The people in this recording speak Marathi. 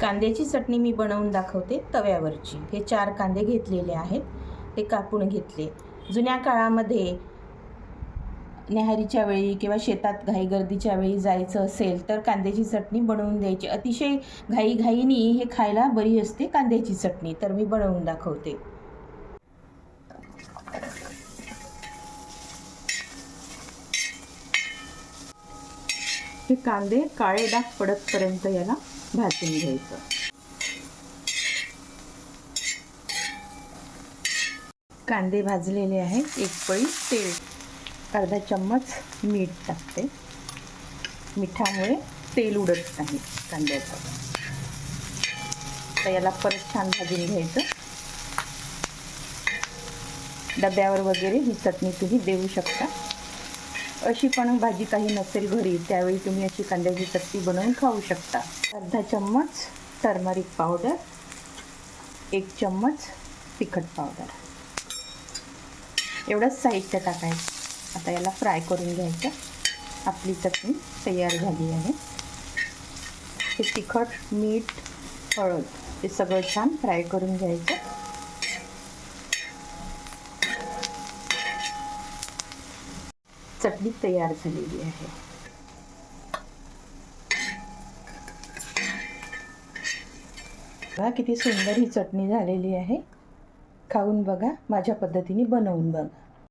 कांद्याची चटणी मी बनवून दाखवते तव्यावरची. हे चार कांदे घेतलेले आहेत. ते कापून घेतले. जुन्या काळामध्ये न्याहारीच्या वेळी किंवा शेतात घाई गर्दीच्या वेळी जायचं असेल तर कांद्याची चटणी बनवून द्यायची. अतिशय घाईघाईनी हे खायला बरी असते कांद्याची चटणी. तर मी बनवून दाखवते. हे कांदे काळे डाग पडतपर्यंत याला भाजून घ्यायचं. कांदे भाजलेले आहेत एक पळी तेल. अर्धा चम्मच मीठ टाकते. मिठामुळे तेल उडत नाही कांद्याचं. तर याला परत छान भाजून घ्यायचं. डब्यावर वगैरे ही चटणी तुम्ही देऊ शकता. अशी पण भाजी काही नसेल घरी त्यावेळी तुम्ही अशी कांद्याची चटणी बनवून खाऊ शकता. अर्धा चम्मच टर्मरिक पावडर एक चम्मच तिखट पावडर एवढंच साहित्य टाकायचं. आता याला फ्राय करून घ्यायचं. आपली चटणी तयार झाली आहे. हे तिखट मीठ हळद हे सगळं छान फ्राय करून घ्यायचं. चटणी तयार झालेली आहे. बघा किती सुंदर ही चटणी झालेली आहे. खाऊन बघा माझ्या पद्धतीने बनवून बघा.